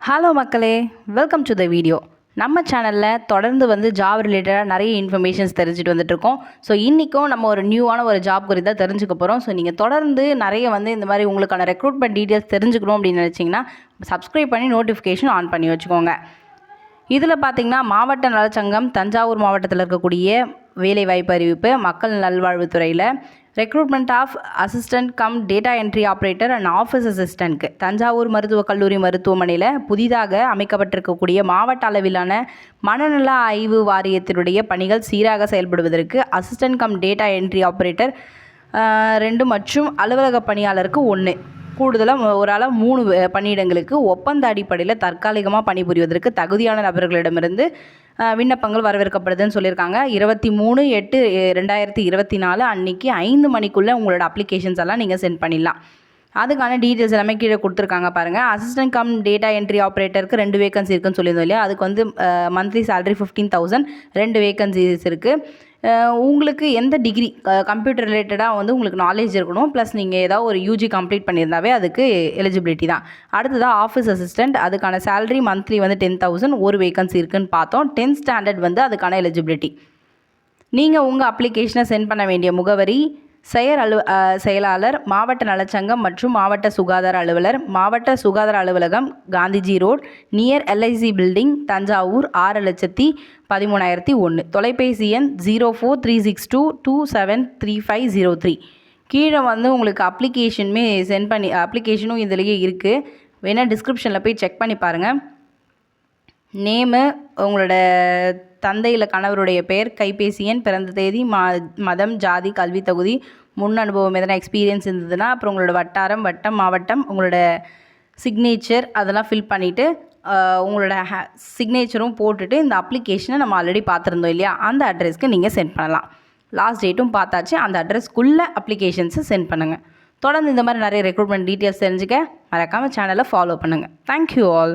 Hello மக்களே. Welcome to the video நம்ம சேனலில் தொடர்ந்து வந்து ஜாப் ரிலேட்டடாக நிறைய இன்ஃபர்மேஷன்ஸ் தெரிஞ்சுட்டு வந்துட்டுருக்கோம். ஸோ இன்றைக்கும் நம்ம ஒரு நியூவான ஒரு ஜாப் குறித்து தெரிஞ்சுக்க போகிறோம் ஸோ நீங்கள் தொடர்ந்து நிறைய வந்து இந்த மாதிரி உங்களுக்கான ரெக்ரூட்மெண்ட் டீட்டெயில்ஸ் தெரிஞ்சுக்கணும் அப்படின்னு நினச்சிங்கன்னா சப்ஸ்கிரைப் பண்ணி நோட்டிஃபிகேஷன் ஆன் பண்ணி வச்சுக்கோங்க. இதில் பார்த்தீங்கன்னா மாவட்ட நலச்சங்கம் தஞ்சாவூர் மாவட்டத்தில் இருக்கக்கூடிய வேலைவாய்ப்பு அறிவிப்பு மக்கள் நல்வாழ்வுத்துறையில் recruitment of assistant cum data entry operator and office அசிஸ்டண்ட்க்கு Thanjavur மருத்துவக் கல்லூரி மருத்துவமனையில் புதிதாக அமைக்கப்பட்டிருக்கக்கூடிய மாவட்ட அளவிலான மனநல ஆய்வு வாரியத்தினுடைய பணிகள் சீராக செயல்படுவதற்கு assistant cum data entry operator ரெண்டு மற்றும் அலுவலக பணியாளருக்கு ஒன்று கூடுதலாக ஒரு ஆளாக மூணு பணியிடங்களுக்கு ஒப்பந்த அடிப்படையில் தற்காலிகமாக பணிபுரிவதற்கு தகுதியான நபர்களிடமிருந்து விண்ணப்பங்கள் வரவேற்கப்படுதுன்னு சொல்லியிருக்காங்க. இருபத்தி மூணு எட்டு ரெண்டாயிரத்தி இருபத்தி நாலு அன்னைக்கு ஐந்து மணிக்குள்ளே உங்களோட அப்ளிகேஷன்ஸ் எல்லாம் நீங்கள் சென்ட் பண்ணிடலாம். அதுக்கான டீட்டெயில்ஸ் எல்லாமே கீழே கொடுத்துருக்காங்க பாருங்கள் அசிஸ்டன்ட் கம் டேட்டா என்ட்ரி ஆப்ரேட்டருக்கு ரெண்டு வேகன்சி இருக்குன்னு சொல்லியிருந்தோம் இல்லையா? அதுக்கு வந்து மந்த்லி சேலரி ஃபிஃப்டீன் தௌசண்ட் ரெண்டு வேகன்சிஸ் இருக்குது உங்களுக்கு எந்த டிகிரி கம்ப்யூட்டர் ரிலேட்டடாக வந்து உங்களுக்கு நாலேஜ் இருக்கணும். ப்ளஸ் நீங்கள் ஏதாவது ஒரு யூஜி கம்ப்ளீட் பண்ணியிருந்தாவே அதுக்கு எலிஜிபிலிட்டி தான். அடுத்ததாக ஆஃபீஸ் அசிஸ்டண்ட் அதுக்கான சேலரி மந்த்லி வந்து டென் தௌசண்ட் ஒரு வேகன்சி இருக்குன்னு பார்த்தோம். டென்த் ஸ்டாண்டர்ட் வந்து அதுக்கான எலிஜிபிலிட்டி நீங்கள் உங்கள் அப்ளிகேஷனை சென்ட் பண்ண வேண்டிய முகவரி செயல் அலு செயலாளர் மாவட்ட நலச்சங்கம் மற்றும் மாவட்ட சுகாதார அலுவலர் மாவட்ட சுகாதார அலுவலகம் Gandhiji road near LIC building Thanjavur ஆறு லட்சத்தி பதிமூணாயிரத்தி ஒன்று தொலைபேசி எண் zero four three six two two seven three five zero three. கீழே வந்து உங்களுக்கு அப்ளிகேஷனுமே சென்ட் பண்ணி அப்ளிகேஷனும் இதுலேயே இருக்குது வேணால் டிஸ்கிரிப்ஷனில் போய் செக் பண்ணி பாருங்கள் நேமு உங்களோட தந்தை இல்லை கணவருடைய பெயர் கைபேசி எண் பிறந்த தேதி ம மதம் ஜாதி கல்வி தகுதி முன் அனுபவம் எதனா எக்ஸ்பீரியன்ஸ் இருந்ததுன்னா அப்புறம் உங்களோட வட்டாரம் வட்டம் மாவட்டம் உங்களோட சிக்னேச்சர் அதெல்லாம் ஃபில் பண்ணிவிட்டு உங்களோட ஹே சிக்னேச்சரும் போட்டுட்டு இந்த அப்ளிகேஷனை நம்ம ஆல்ரெடி பார்த்துருந்தோம் இல்லையா? அந்த அட்ரஸ்க்கு நீங்கள் சென்ட் பண்ணலாம். லாஸ்ட் டேட்டும் பார்த்தாச்சு. அந்த அட்ரஸ்க்குள்ளே அப்ளிகேஷன்ஸை சென்ட் பண்ணுங்கள் தொடர்ந்து இந்த மாதிரி நிறைய ரெக்ரூட்மெண்ட் டீட்டெயில்ஸ் தெரிஞ்சுக்க மறக்காமல் சேனலை ஃபாலோ பண்ணுங்கள் தேங்க்யூ ஆல்